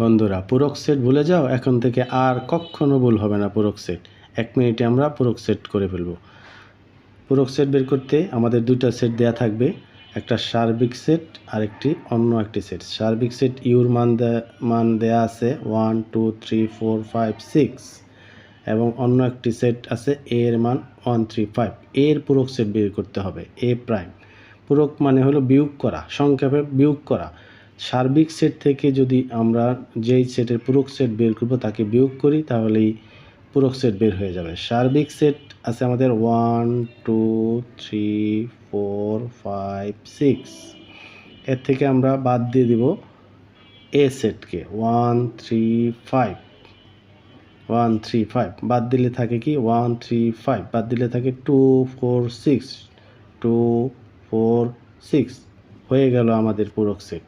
বন্ধুরা পূরক সেট ভুলে যাও, এখন থেকে আর কখনো ভুল হবে না পূরক সেট এক মিনিটে আমরা পূরক সেট করে ফেলব। পূরক সেট বের করতে আমাদের দুইটা সেট দেয়া থাকবে, একটা সার্বিক সেট আর একটি অন্য একটি সেট সার্বিক সেট ইউর মান মান দেয়া আছে one two three four five six এবং অন্য একটি সেট আছে এ এর মান ওয়ান থ্রি ফাইভ এর পূরক সেট বের করতে হবে এ প্রাইম পূরক মানে হলো বিয়োগ করা, সংক্ষেপে বিয়োগ করা। সার্বিক সেট থেকে যদি আমরা যেই সেটের পূরক সেট বের করব, তাকে বিয়োগ করি, তাহলেই পূরক সেট বের হয়ে যাবে। সার্বিক সেট আছে আমাদের one two three four five six এর থেকে আমরা বাদ দিয়ে দিব এ সেটকে one three five one three five বাদ দিলে থাকে কি? ওয়ান থ্রি ফাইভ বাদ দিলে থাকে two four six two four six হয়ে গেল আমাদের পূরক সেট